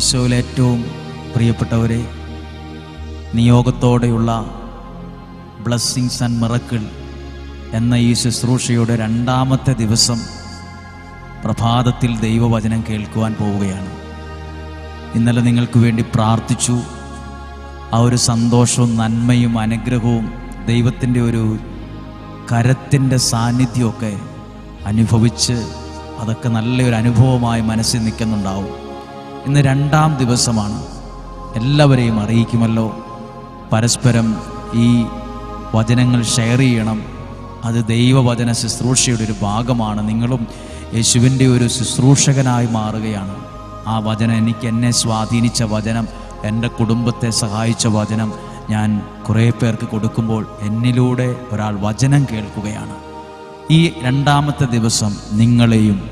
ഈശോയിൽ ഏറ്റവും പ്രിയപ്പെട്ടവരെ നിയോഗത്തോടെയുള്ള ബ്ലസ്സിങ്സ് ആൻഡ് മിറക്കിൾ എന്ന ഈ ശുശ്രൂഷയുടെ രണ്ടാമത്തെ ദിവസം പ്രഭാതത്തിൽ ദൈവവചനം കേൾക്കുവാൻ പോവുകയാണ്. ഇന്നലെ നിങ്ങൾക്ക് വേണ്ടി പ്രാർത്ഥിച്ചു. ആ ഒരു സന്തോഷവും നന്മയും അനുഗ്രഹവും ദൈവത്തിന്റെ ഒരു കരത്തിന്റെ സാന്നിധ്യമൊക്കെ അനുഭവിച്ച് അതൊക്കെ നല്ലൊരു അനുഭവമായി മനസ്സിൽ നിൽക്കുന്നുണ്ടാവും. ഇന്ന് രണ്ടാം ദിവസമാണ്. എല്ലാവരെയും അറിയിക്കുമല്ലോ. പരസ്പരം ഈ വചനങ്ങൾ ഷെയർ ചെയ്യണം. അത് ദൈവവചന ശുശ്രൂഷയുടെ ഒരു ഭാഗമാണ്. നിങ്ങളും യേശുവിന്റെ ഒരു ശുശ്രൂഷകനായി മാറുകയാണ്. ആ വചനം എനിക്ക് എന്നെ സ്വാധീനിച്ച വചനം എന്റെ കുടുംബത്തെ സഹായിച്ച വചനം ഞാൻ കുറേ പേർക്ക് കൊടുക്കുമ്പോൾ എന്നിലൂടെ ഒരാൾ വചനം കേൾക്കുകയാണ്. ഈ രണ്ടാമത്തെ ദിവസം നിങ്ങളെയും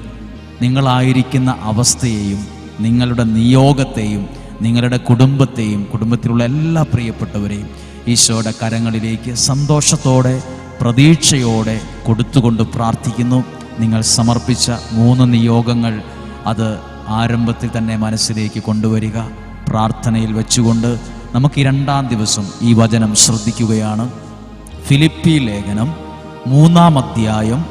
നിങ്ങളായിരിക്കുന്ന അവസ്ഥയെയും നിങ്ങളുടെ നിയോഗത്തെയും നിങ്ങളുടെ കുടുംബത്തെയും കുടുംബത്തിലുള്ള എല്ലാ പ്രിയപ്പെട്ടവരെയും ഈശോയുടെ കരങ്ങളിലേക്ക് സന്തോഷത്തോടെ പ്രതീക്ഷയോടെ കൊടുത്തുകൊണ്ട് പ്രാർത്ഥിക്കുന്നു. നിങ്ങൾ സമർപ്പിച്ച മൂന്ന് നിയോഗങ്ങൾ അത് ആരംഭത്തിൽ തന്നെ മനസ്സിലേക്ക് കൊണ്ടുവരിക. പ്രാർത്ഥനയിൽ വെച്ചുകൊണ്ട് നമുക്ക് ഈ രണ്ടാം ദിവസം ഈ വചനം ശ്രദ്ധിക്കുകയാണ്. ഫിലിപ്പി ലേഖനം മൂന്നാം അധ്യായം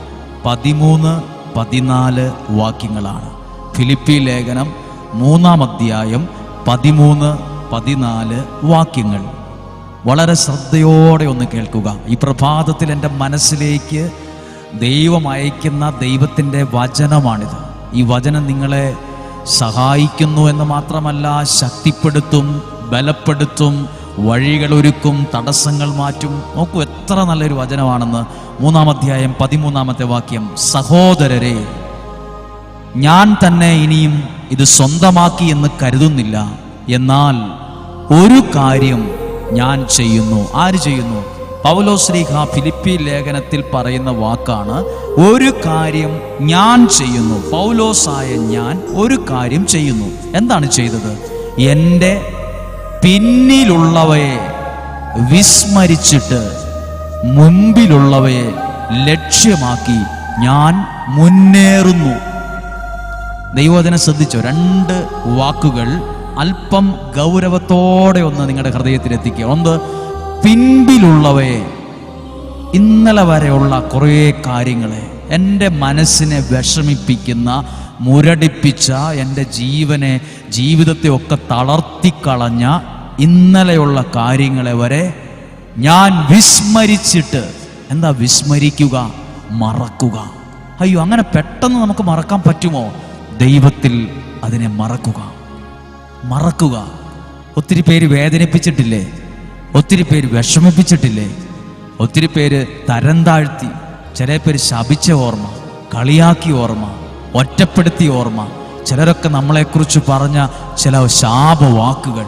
പതിമൂന്ന് പതിനാല് വാക്യങ്ങളാണ്. ഫിലിപ്പി ലേഖനം മൂന്നാം അധ്യായം പതിമൂന്ന് പതിനാല് വാക്യങ്ങൾ. വളരെ ശ്രദ്ധയോടെ ഒന്ന് കേൾക്കുക. ഈ പ്രഭാതത്തിൽ എന്റെ മനസ്സിലേക്ക് ദൈവം അയക്കുന്ന ദൈവത്തിന്റെ വചനമാണിത്. ഈ വചനം നിങ്ങളെ സഹായിക്കുന്നു എന്ന് മാത്രമല്ല ശക്തിപ്പെടുത്തും ബലപ്പെടുത്തും വഴികളൊരുക്കും തടസ്സങ്ങൾ മാറ്റും. നോക്കൂ എത്ര നല്ലൊരു വചനമാണെന്ന് മൂന്നാം അധ്യായം പതിമൂന്നാമത്തെ വാക്യം. സഹോദരരെ ഞാൻ തന്നെ ഇനിയും ഇത് സ്വന്തമാക്കി എന്ന് കരുതുന്നില്ല. എന്നാൽ ഒരു കാര്യം ഞാൻ ചെയ്യുന്നു. ആര് ചെയ്യുന്നു? പൗലോശ്രീഹ ഫിലിപ്പി ലേഖനത്തിൽ പറയുന്ന വാക്കാണ് ഒരു കാര്യം ഞാൻ ചെയ്യുന്നു. പൗലോസായ ഞാൻ ഒരു കാര്യം ചെയ്യുന്നു. എന്താണ് ചെയ്തത്? എന്റെ പിന്നിലുള്ളവയെ വിസ്മരിച്ചിട്ട് മുമ്പിലുള്ളവയെ ലക്ഷ്യമാക്കി ഞാൻ മുന്നേറുന്നു. ദൈവവചനം ശ്രദ്ധിച്ചോ? രണ്ട് വാക്കുകൾ അല്പം ഗൗരവത്തോടെ ഒന്ന് നിങ്ങളുടെ ഹൃദയത്തിൽ എത്തിക്കുക ഒന്ന് പിൻപിലുള്ളവയെ ഇന്നലെ വരെയുള്ള കുറേ കാര്യങ്ങളെ എന്റെ മനസ്സിനെ വിഷമിപ്പിക്കുന്ന മുരടിപ്പിച്ച എന്റെ ജീവനെ ജീവിതത്തെ ഒക്കെ തളർത്തിക്കളഞ്ഞ ഇന്നലെയുള്ള കാര്യങ്ങളെ വരെ ഞാൻ വിസ്മരിച്ചിട്ട് എന്താ വിസ്മരിക്കുക? മറക്കുക. അയ്യോ അങ്ങനെ പെട്ടെന്ന് നമുക്ക് മറക്കാൻ പറ്റുമോ? ദൈവത്തിൽ അതിനെ മറക്കുക. മറക്കുക. ഒത്തിരി പേര് വേദനിപ്പിച്ചിട്ടില്ലേ? ഒത്തിരി പേര് വിഷമിപ്പിച്ചിട്ടില്ലേ? ഒത്തിരി പേര് തരം താഴ്ത്തി ചില പേര് ശപിച്ച ഓർമ്മ കളിയാക്കി ഓർമ്മ ഒറ്റപ്പെടുത്തിയ ഓർമ്മ ചിലരൊക്കെ നമ്മളെക്കുറിച്ച് പറഞ്ഞ ചില ശാപവാക്കുകൾ.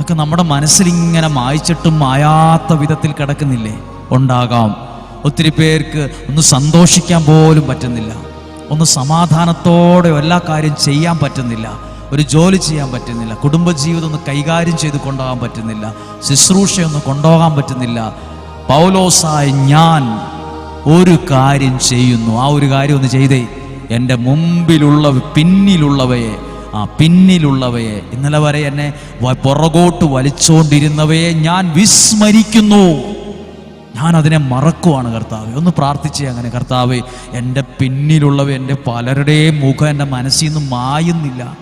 ഒക്കെ നമ്മുടെ മനസ്സിലിങ്ങനെ മായ്ച്ചിട്ടും മായാത്ത വിധത്തിൽ കിടക്കുന്നില്ലേ? ഉണ്ടാകാം. ഒത്തിരി പേർക്ക് ഒന്ന് സന്തോഷിക്കാൻ പോലും പറ്റുന്നില്ല. ഒന്ന് സമാധാനത്തോടെ എല്ലാ കാര്യം ചെയ്യാൻ പറ്റുന്നില്ല ഒരു ജോലി ചെയ്യാൻ പറ്റുന്നില്ല കുടുംബജീവിതം ഒന്ന് കൈകാര്യം ചെയ്ത് കൊണ്ടുപോകാൻ പറ്റുന്നില്ല ശുശ്രൂഷയൊന്നും കൊണ്ടുപോകാൻ പറ്റുന്നില്ല. പൗലോസായ ഞാൻ ഒരു കാര്യം ചെയ്യുന്നു. ആ ഒരു കാര്യം ഒന്ന് ചെയ്തേ. എന്റെ മുമ്പിലുള്ള പിന്നിലുള്ളവയെ ആ പിന്നിലുള്ളവയെ ഇന്നലെ വരെ എന്നെ പുറകോട്ട് വലിച്ചുകൊണ്ടിരുന്നവയെ ഞാൻ വിസ്മരിക്കുന്നു. ഞാൻ അതിനെ മറക്കുവാണ് കർത്താവ്. ഒന്ന് പ്രാർത്ഥിച്ചേ അങ്ങനെ. കർത്താവ് എന്റെ പിന്നിലുള്ളവ എന്റെ പലരുടെയും മുഖം എന്റെ മനസ്സിൽ നിന്ന് മായുന്നില്ല.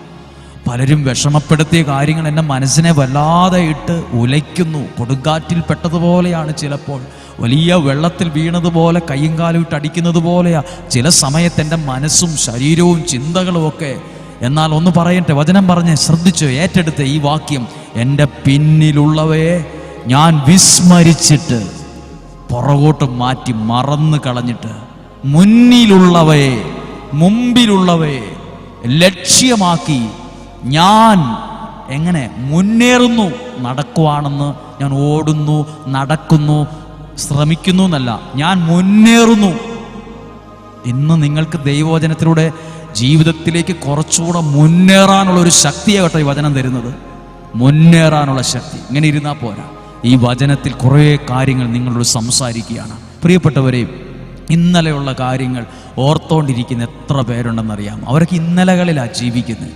പലരും വിഷമപ്പെടുത്തിയ കാര്യങ്ങൾ എന്റെ മനസ്സിനെ വല്ലാതെ ഇട്ട് ഉലയ്ക്കുന്നു. കൊടുങ്കാറ്റിൽ പെട്ടതുപോലെയാണ് ചിലപ്പോൾ. വലിയ വെള്ളത്തിൽ വീണതുപോലെ കയ്യും കാലും ഇട്ട് അടിക്കുന്നത് പോലെയാണ് ചില സമയത്ത് എന്റെ മനസ്സും ശരീരവും ചിന്തകളും ഒക്കെ. എന്നാൽ ഒന്ന് പറയട്ടെ വചനം പറഞ്ഞ് ശ്രദ്ധിച്ചു? ഏറ്റെടുത്ത ഈ വാക്യം എന്റെ പിന്നിലുള്ളവയെ ഞാൻ വിസ്മരിച്ചിട്ട്. പുറകോട്ട് മാറ്റി മറന്നു കളഞ്ഞിട്ട് മുന്നിലുള്ളവയെ മുമ്പിലുള്ളവയെ ലക്ഷ്യമാക്കി ഞാൻ എങ്ങനെ മുന്നേറുന്നു നടക്കുവാണെന്ന് ഞാൻ ഓടുന്നു നടക്കുന്നു ശ്രമിക്കുന്നു എന്നല്ല ഞാൻ മുന്നേറുന്നു. ഇന്ന് നിങ്ങൾക്ക് ദൈവവചനത്തിലൂടെ ജീവിതത്തിലേക്ക് കുറച്ചുകൂടെ മുന്നേറാനുള്ള ഒരു ശക്തിയാകട്ടെ കേട്ടോ ഈ വചനം തരുന്നത്. മുന്നേറാനുള്ള ശക്തി. ഇങ്ങനെ ഇരുന്നാൽ പോരാ. ഈ വചനത്തിൽ കുറേ കാര്യങ്ങൾ നിങ്ങളോട് സംസാരിക്കുകയാണ്. പ്രിയപ്പെട്ടവരെ ഇന്നലെയുള്ള കാര്യങ്ങൾ ഓർത്തോണ്ടിരിക്കുന്ന എത്ര പേരുണ്ടെന്നറിയാം അവരൊക്കെ ഇന്നലകളിലാണ് ജീവിക്കുന്നത്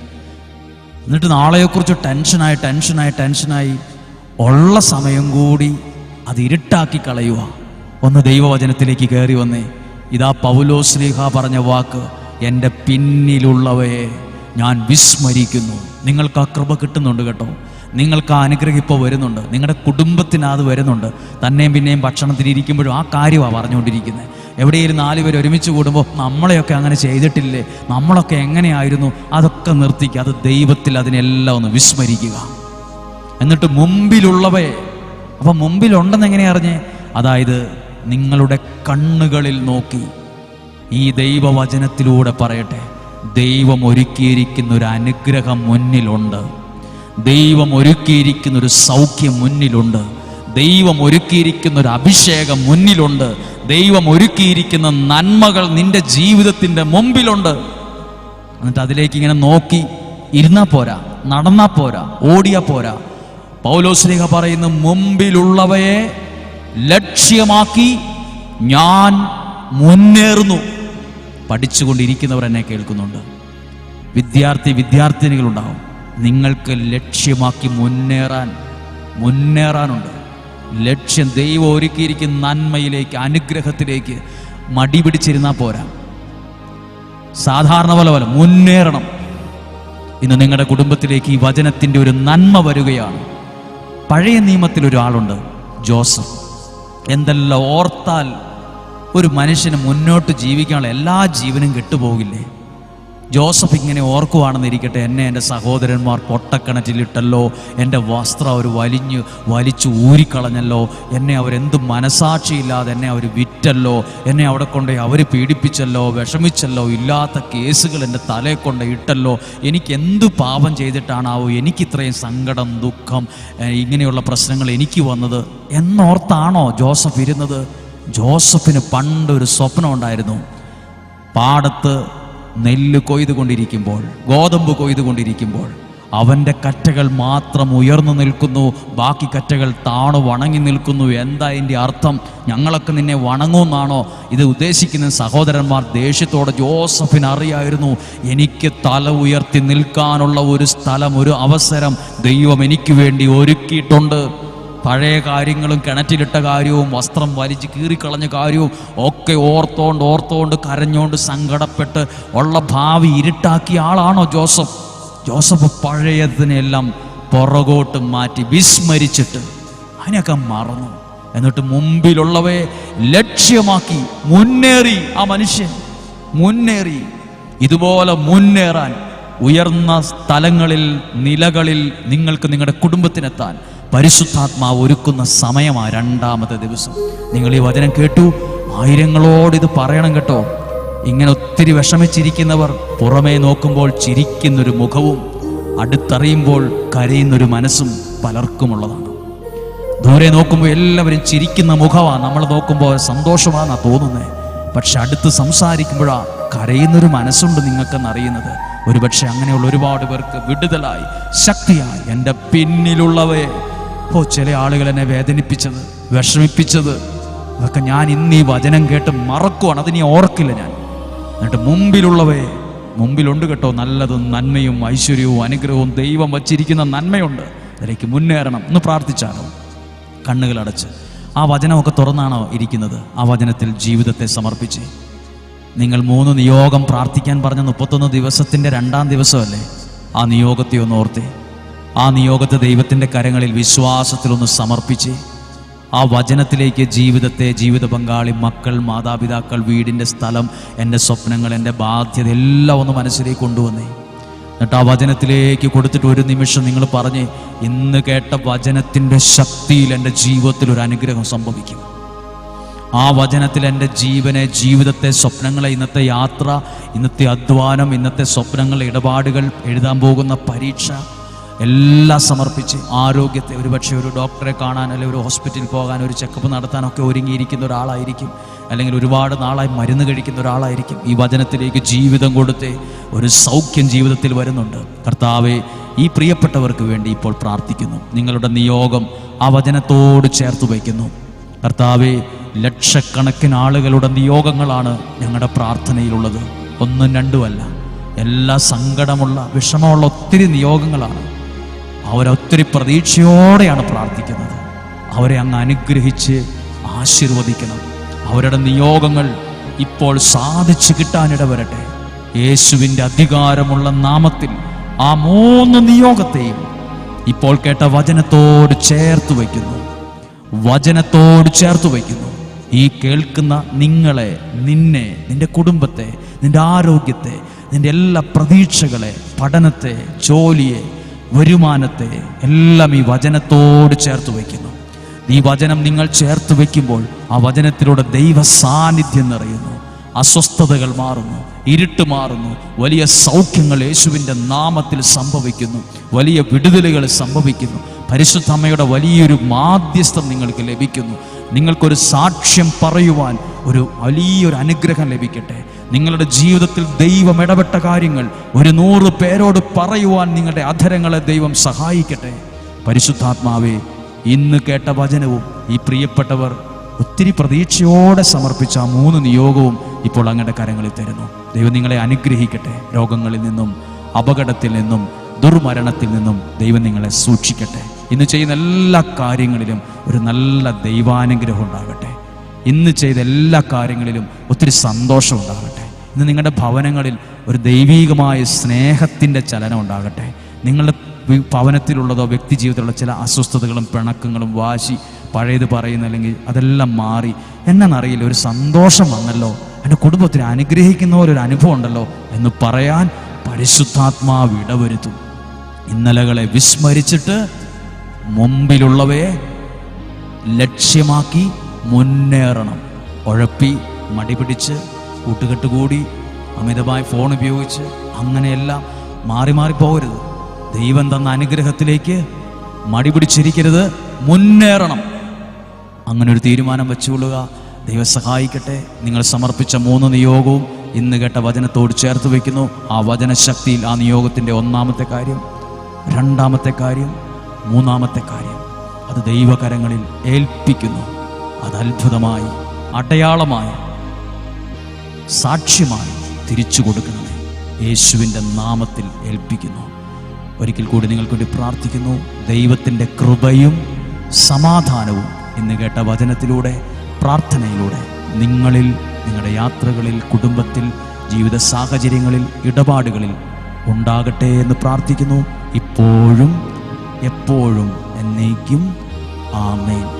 എന്നിട്ട് നാളെയെക്കുറിച്ച് ടെൻഷനായി ടെൻഷനായി ടെൻഷനായി ഉള്ള സമയം കൂടി അത് ഇരുട്ടാക്കി കളയുക ഒന്ന് ദൈവവചനത്തിലേക്ക് കയറി വന്നേ. ഇതാ പൗലോ ശ്രീഹ പറഞ്ഞ വാക്ക് എന്റെ പിന്നിലുള്ളവയെ ഞാൻ വിസ്മരിക്കുന്നു. നിങ്ങൾക്ക് ആ കൃപ കിട്ടുന്നുണ്ട് കേട്ടോ. നിങ്ങൾക്ക് ആ അനുഗ്രഹം ഇപ്പോൾ വരുന്നുണ്ട്. നിങ്ങളുടെ കുടുംബത്തിന് അത് വരുന്നുണ്ട്. തന്നെയും പിന്നെയും ഭക്ഷണത്തിന് ഇരിക്കുമ്പോഴും ആ കാര്യമാണ് പറഞ്ഞുകൊണ്ടിരിക്കുന്നത് എവിടെയും നാല് പേര് ഒരുമിച്ച് കൂടുമ്പോൾ നമ്മളെയൊക്കെ അങ്ങനെ ചെയ്തിട്ടില്ലേ? നമ്മളൊക്കെ എങ്ങനെയായിരുന്നു? അതൊക്കെ നിർത്തിക്കുക അത് ദൈവത്തിൽ അതിനെല്ലാം ഒന്ന് വിസ്മരിക്കുക. എന്നിട്ട് മുമ്പിലുള്ളവയെ. അപ്പം മുമ്പിലുണ്ടെന്ന് എങ്ങനെ അറിഞ്ഞേ? അതായത് നിങ്ങളുടെ കണ്ണുകളിൽ നോക്കി. ഈ ദൈവവചനത്തിലൂടെ പറയട്ടെ. ദൈവം ഒരുക്കിയിരിക്കുന്ന ഒരു അനുഗ്രഹം മുന്നിലുണ്ട്. ദൈവം ഒരുക്കിയിരിക്കുന്ന ഒരു സൗഖ്യം മുന്നിലുണ്ട്. ദൈവം ഒരുക്കിയിരിക്കുന്ന ഒരു അഭിഷേകം മുന്നിലുണ്ട്. ദൈവം ഒരുക്കിയിരിക്കുന്ന നന്മകൾ നിന്റെ ജീവിതത്തിന്റെ മുമ്പിലുണ്ട്. എന്നിട്ട് അതിലേക്ക് ഇങ്ങനെ നോക്കി ഇരുന്നാ പോരാ നടന്നാ പോരാ ഓടിയാ പോരാ. പൗലോസ്ലിഹ പറയുന്ന മുമ്പിലുള്ളവയെ ലക്ഷ്യമാക്കി ഞാൻ മുന്നേറുന്നു. പഠിച്ചുകൊണ്ടിരിക്കുന്നവർ എന്നെ കേൾക്കുന്നുണ്ട്. വിദ്യാർത്ഥി വിദ്യാർത്ഥിനികളുണ്ടാവും. നിങ്ങൾക്ക് ലക്ഷ്യമാക്കി മുന്നേറാൻ മുന്നേറാനുണ്ട്. ലക്ഷ്യം ദൈവം ഒരുക്കിയിരിക്കുന്ന നന്മയിലേക്ക് അനുഗ്രഹത്തിലേക്ക് മടി പിടിച്ചിരുന്നാൽ പോരാ. സാധാരണ പോലെ പോലെ മുന്നേറണം. ഇന്ന് നിങ്ങളുടെ കുടുംബത്തിലേക്ക് ഈ വചനത്തിന്റെ ഒരു നന്മ വരികയാണ്. പഴയ നിയമത്തിൽ ഒരാളുണ്ട് ജോസഫ്. എന്തെല്ലാം ഓർത്താൽ ഒരു മനുഷ്യന് മുന്നോട്ട് ജീവിക്കാനുള്ള എല്ലാ ജീവനും കെട്ടുപോകില്ലേ? ജോസഫ് ഇങ്ങനെ ഓർക്കുവാണെന്നിരിക്കട്ടെ എന്നെ എന്റെ സഹോദരന്മാർ പൊട്ടക്കിണറ്റിലിട്ടല്ലോ എന്റെ വസ്ത്രം അവർ വലിഞ്ഞ് വലിച്ചു ഊരിക്കളഞ്ഞല്ലോ എന്നെ അവരെന്ത് മനസാക്ഷിയില്ലാതെ എന്നെ അവർ വിറ്റല്ലോ എന്നെ അവിടെ കൊണ്ട് അവർ പീഡിപ്പിച്ചല്ലോ വിഷമിച്ചല്ലോ ഇല്ലാത്ത കേസുകൾ എന്റെ തലയെ കൊണ്ട് ഇട്ടല്ലോ എനിക്ക് എന്ത് പാപം ചെയ്തിട്ടാണാവോ എനിക്കിത്രയും സങ്കടം ദുഃഖം ഇങ്ങനെയുള്ള പ്രശ്നങ്ങൾ എനിക്ക് വന്നത്? എന്നോർത്താണോ ജോസഫ് ഇരുന്നത്? ജോസഫിന് പണ്ട് ഒരു സ്വപ്നം ഉണ്ടായിരുന്നു. പാടത്ത് നെല്ല് കൊയ്തുകൊണ്ടിരിക്കുമ്പോൾ ഗോതമ്പ് കൊയ്തുകൊണ്ടിരിക്കുമ്പോൾ അവന്റെ കറ്റകൾ മാത്രം ഉയർന്നു നിൽക്കുന്നു ബാക്കി കറ്റകൾ താണു വണങ്ങി നിൽക്കുന്നു. എന്താ അതിന്റെ അർത്ഥം? ഞങ്ങളൊക്കെ നിന്നെ വണങ്ങുമെന്നാണോ ഇത് ഉദ്ദേശിക്കുന്ന സഹോദരന്മാർ ദേഷ്യത്തോടെ ജോസഫിന് അറിയായിരുന്നു എനിക്ക് തല ഉയർത്തി നിൽക്കാനുള്ള ഒരു സ്ഥലം ഒരു അവസരം ദൈവം എനിക്ക് വേണ്ടി ഒരുക്കിയിട്ടുണ്ട്. പഴയ കാര്യങ്ങളും കിണറ്റിലിട്ട കാര്യവും വസ്ത്രം വലിച്ച് കീറിക്കളഞ്ഞ കാര്യവും ഒക്കെ ഓർത്തോണ്ട് ഓർത്തോണ്ട് കരഞ്ഞോണ്ട് സങ്കടപ്പെട്ട് ഉള്ള ഭാവി ഇരുട്ടാക്കിയ ആളാണോ ജോസഫ്? ജോസഫ് പഴയതിനെല്ലാം പുറകോട്ട് മാറ്റി വിസ്മരിച്ചിട്ട് അതിനൊക്കെ മറന്നു. എന്നിട്ട് മുമ്പിലുള്ളവയെ ലക്ഷ്യമാക്കി മുന്നേറി ആ മനുഷ്യൻ. മുന്നേറി. ഇതുപോലെ മുന്നേറാൻ ഉയർന്ന സ്ഥലങ്ങളിൽ നിലകളിൽ നിങ്ങൾക്ക് നിങ്ങളുടെ കുടുംബത്തിനെത്താൻ പരിശുദ്ധാത്മാവ് ഒരുക്കുന്ന സമയമാ രണ്ടാമത്തെ ദിവസം. നിങ്ങൾ ഈ വചനം കേട്ടു? ആയിരങ്ങളോട് ഇത് പറയണം കേട്ടോ. ഇങ്ങനെ ഒത്തിരി വിഷമിച്ചിരിക്കുന്നവർ പുറമേ നോക്കുമ്പോൾ ചിരിക്കുന്നൊരു മുഖവും അടുത്തറിയുമ്പോൾ കരയുന്നൊരു മനസ്സും പലർക്കുമുള്ളതാണ്. ദൂരെ നോക്കുമ്പോൾ എല്ലാവരും ചിരിക്കുന്ന മുഖമാണ് നമ്മൾ നോക്കുമ്പോൾ സന്തോഷമാണെന്നാണ് തോന്നുന്നത് പക്ഷെ അടുത്ത് സംസാരിക്കുമ്പോഴാണ് കരയുന്നൊരു മനസ്സുണ്ട് നിങ്ങൾക്കെന്നറിയുന്നത്. ഒരുപക്ഷെ അങ്ങനെയുള്ള ഒരുപാട് പേർക്ക് വിടുതലായി ശക്തിയായി എന്റെ പിന്നിലുള്ളവയെ ഓ ചില ആളുകൾ എന്നെ വേദനിപ്പിച്ചത് വിഷമിപ്പിച്ചത്. അതൊക്കെ ഞാൻ ഇന്ന് ഈ വചനം കേട്ട് മറക്കുവാണ്. അതിനി ഓർക്കില്ല ഞാൻ. എന്നിട്ട് മുമ്പിലുള്ളവയെ മുമ്പിലുണ്ട് കേട്ടോ. നല്ലതും നന്മയും ഐശ്വര്യവും അനുഗ്രഹവും ദൈവം വച്ചിരിക്കുന്ന നന്മയുണ്ട്. അതിലേക്ക് മുന്നേറണം. എന്ന് പ്രാർത്ഥിച്ചാണോ കണ്ണുകൾ അടച്ച്. ആ വചനമൊക്കെ തുറന്നാണോ ഇരിക്കുന്നത്? ആ വചനത്തിൽ ജീവിതത്തെ സമർപ്പിച്ച്. നിങ്ങൾ മൂന്ന് നിയോഗം പ്രാർത്ഥിക്കാൻ പറഞ്ഞ മുപ്പത്തൊന്ന് ദിവസത്തിന്റെ രണ്ടാം ദിവസമല്ലേ? ആ നിയോഗത്തെ ഒന്ന് ഓർത്തേ. ആ നിയോഗത്തെ ദൈവത്തിന്റെ കരങ്ങളിൽ വിശ്വാസത്തിലൊന്ന് സമർപ്പിച്ച് ആ വചനത്തിലേക്ക് ജീവിതത്തെ ജീവിത പങ്കാളി മക്കൾ മാതാപിതാക്കൾ വീടിന്റെ സ്ഥലം എന്റെ സ്വപ്നങ്ങൾ എന്റെ ബാധ്യത എല്ലാം ഒന്ന് മനസ്സിലേക്ക് കൊണ്ടുവന്നേ. എന്നിട്ട് ആ വചനത്തിലേക്ക് കൊടുത്തിട്ട് ഒരു നിമിഷം നിങ്ങൾ പറഞ്ഞ് ഇന്ന് കേട്ട വചനത്തിന്റെ ശക്തിയിൽ എന്റെ ജീവിതത്തിൽ ഒരു അനുഗ്രഹം സംഭവിക്കും. ആ വചനത്തിൽ എന്റെ ജീവനെ ജീവിതത്തെ സ്വപ്നങ്ങളെ ഇന്നത്തെ യാത്ര ഇന്നത്തെ അധ്വാനം ഇന്നത്തെ സ്വപ്നങ്ങൾ ഇടപാടുകൾ എഴുതാൻ പോകുന്ന പരീക്ഷ എല്ലാം സമർപ്പിച്ച് ആരോഗ്യത്തെ ഒരുപക്ഷെ ഒരു ഡോക്ടറെ കാണാൻ അല്ലെങ്കിൽ ഒരു ഹോസ്പിറ്റലിൽ പോകാൻ ഒരു ചെക്കപ്പ് നടത്താനൊക്കെ ഒരുങ്ങിയിരിക്കുന്ന ഒരാളായിരിക്കും. അല്ലെങ്കിൽ ഒരുപാട് നാളായി മരുന്ന് കഴിക്കുന്ന ഒരാളായിരിക്കും. ഈ വചനത്തിലേക്ക് ജീവിതം കൊടുത്ത് ഒരു സൗഖ്യം ജീവിതത്തിൽ വരുന്നുണ്ട്. കർത്താവെ ഈ പ്രിയപ്പെട്ടവർക്ക് വേണ്ടി ഇപ്പോൾ പ്രാർത്ഥിക്കുന്നു. നിങ്ങളുടെ നിയോഗം ആ വചനത്തോട് ചേർത്ത് വയ്ക്കുന്നു. കർത്താവെ ലക്ഷക്കണക്കിന് ആളുകളുടെ നിയോഗങ്ങളാണ് ഞങ്ങളുടെ പ്രാർത്ഥനയിലുള്ളത്. ഒന്നും രണ്ടുമല്ല. എല്ലാ സങ്കടമുള്ള വിഷമമുള്ള ഒത്തിരി നിയോഗങ്ങളാണ്. അവരൊത്തിരി പ്രതീക്ഷയോടെയാണ് പ്രാർത്ഥിക്കുന്നത്. അവരെ അങ്ങ് അനുഗ്രഹിച്ച് ആശീർവദിക്കണം. അവരുടെ നിയോഗങ്ങൾ ഇപ്പോൾ സാധിച്ചു കിട്ടാനിട വരട്ടെ. യേശുവിന്റെ അധികാരമുള്ള നാമത്തിൽ ആ മൂന്ന് നിയോഗത്തെയും ഇപ്പോൾ കേട്ട വചനത്തോട് ചേർത്ത് വയ്ക്കുന്നു. വചനത്തോട് ചേർത്ത് വയ്ക്കുന്നു. ഈ കേൾക്കുന്ന നിങ്ങളെ നിന്നെ നിന്റെ കുടുംബത്തെ നിന്റെ ആരോഗ്യത്തെ നിന്റെ എല്ലാ പ്രതീക്ഷകളെ പഠനത്തെ ജോലിയെ വരുമാനത്തെ എല്ലാം ഈ വചനത്തോട് ചേർത്ത് വയ്ക്കുന്നു. ഈ വചനം നിങ്ങൾ ചേർത്ത് വയ്ക്കുമ്പോൾ ആ വചനത്തിലൂടെ ദൈവ സാന്നിധ്യം നിറയുന്നു. അസ്വസ്ഥതകൾ മാറുന്നു. ഇരുട്ട് മാറുന്നു. വലിയ സൗഖ്യങ്ങൾ യേശുവിന്റെ നാമത്തിൽ സംഭവിക്കുന്നു. വലിയ വിടുതലുകൾ സംഭവിക്കുന്നു. പരിശുദ്ധമ്മയുടെ വലിയൊരു മാധ്യസ്ഥം നിങ്ങൾക്ക് ലഭിക്കുന്നു. നിങ്ങൾക്കൊരു സാക്ഷ്യം പറയുവാൻ ഒരു വലിയൊരു അനുഗ്രഹം ലഭിക്കട്ടെ. നിങ്ങളുടെ ജീവിതത്തിൽ ദൈവം ഇടപെട്ട കാര്യങ്ങൾ ഒരു നൂറ് പേരോട് പറയുവാൻ നിങ്ങളുടെ അധരങ്ങളെ ദൈവം സഹായിക്കട്ടെ. പരിശുദ്ധാത്മാവേ ഇന്ന് കേട്ട വചനവും ഈ പ്രിയപ്പെട്ടവർ ഒത്തിരി പ്രതീക്ഷയോടെ സമർപ്പിച്ച ആ മൂന്ന് നിയോഗവും ഇപ്പോൾ അങ്ങയുടെ കരങ്ങളിൽ തരുന്നു. ദൈവം നിങ്ങളെ അനുഗ്രഹിക്കട്ടെ. രോഗങ്ങളിൽ നിന്നും അപകടത്തിൽ നിന്നും ദുർമരണത്തിൽ നിന്നും ദൈവം നിങ്ങളെ സൂക്ഷിക്കട്ടെ. ഇന്ന് ചെയ്യുന്ന എല്ലാ കാര്യങ്ങളിലും ഒരു നല്ല ദൈവാനുഗ്രഹം ഉണ്ടാകട്ടെ. ഇന്ന് ചെയ്ത എല്ലാ കാര്യങ്ങളിലും ഒത്തിരി സന്തോഷം ഉണ്ടാകട്ടെ. ഇന്ന് നിങ്ങളുടെ ഭവനങ്ങളിൽ ഒരു ദൈവീകമായ സ്നേഹത്തിന്റെ ചലനം ഉണ്ടാകട്ടെ. നിങ്ങളുടെ ഭവനത്തിലുള്ളതോ വ്യക്തി ജീവിതത്തിലുള്ള ചില അസ്വസ്ഥതകളും പിണക്കങ്ങളും വാശി പഴയത് പറയുന്ന അല്ലെങ്കിൽ അതെല്ലാം മാറി. എന്നറിയില്ല ഒരു സന്തോഷം വന്നല്ലോ. എന്റെ കുടുംബത്തിന് അനുഗ്രഹിക്കുന്ന പോലെ ഒരു അനുഭവം ഉണ്ടല്ലോ എന്ന് പറയാൻ പരിശുദ്ധാത്മാവ് ഇടവരുത്തും. ഇന്നലകളെ വിസ്മരിച്ചിട്ട് മുമ്പിലുള്ളവയെ ലക്ഷ്യമാക്കി മുന്നേറണം. ഉഴപ്പി മടി പിടിച്ച് കൂട്ടുകെട്ട് കൂടി അമിതമായി ഫോൺ ഉപയോഗിച്ച് അങ്ങനെയെല്ലാം മാറി മാറി പോകരുത്. ദൈവം തന്ന അനുഗ്രഹത്തിലേക്ക് മടി പിടിച്ചിരിക്കരുത്. മുന്നേറണം. അങ്ങനെ ഒരു തീരുമാനം വെച്ചുകൊള്ളുക. ദൈവം സഹായിക്കട്ടെ. നിങ്ങൾ സമർപ്പിച്ച മൂന്ന് നിയോഗവും ഇന്ന് കേട്ട വചനത്തോട് ചേർത്ത് വയ്ക്കുന്നു. ആ വചനശക്തിയിൽ ആ നിയോഗത്തിന്റെ ഒന്നാമത്തെ കാര്യം രണ്ടാമത്തെ കാര്യം മൂന്നാമത്തെ കാര്യം. അത് ദൈവകരങ്ങളിൽ ഏൽപ്പിക്കുന്നു. അത് അത്ഭുതമായി അടയാളമായി സാക്ഷ്യമായി തിരിച്ചു കൊടുക്കണമേ യേശുവിന്റെ നാമത്തിൽ ഏൽപ്പിക്കുന്നു. ഒരിക്കൽ കൂടി നിങ്ങൾക്ക് വേണ്ടി പ്രാർത്ഥിക്കുന്നു. ദൈവത്തിന്റെ കൃപയും സമാധാനവും എന്ന് കേട്ട വചനത്തിലൂടെ പ്രാർത്ഥനയിലൂടെ നിങ്ങളിൽ നിങ്ങളുടെ യാത്രകളിൽ കുടുംബത്തിൽ ജീവിത സാഹചര്യങ്ങളിൽ ഇടപാടുകളിൽ ഉണ്ടാകട്ടെ എന്ന് പ്രാർത്ഥിക്കുന്നു. ഇപ്പോഴും എപ്പോഴും എന്നേക്കും ആമേൻ.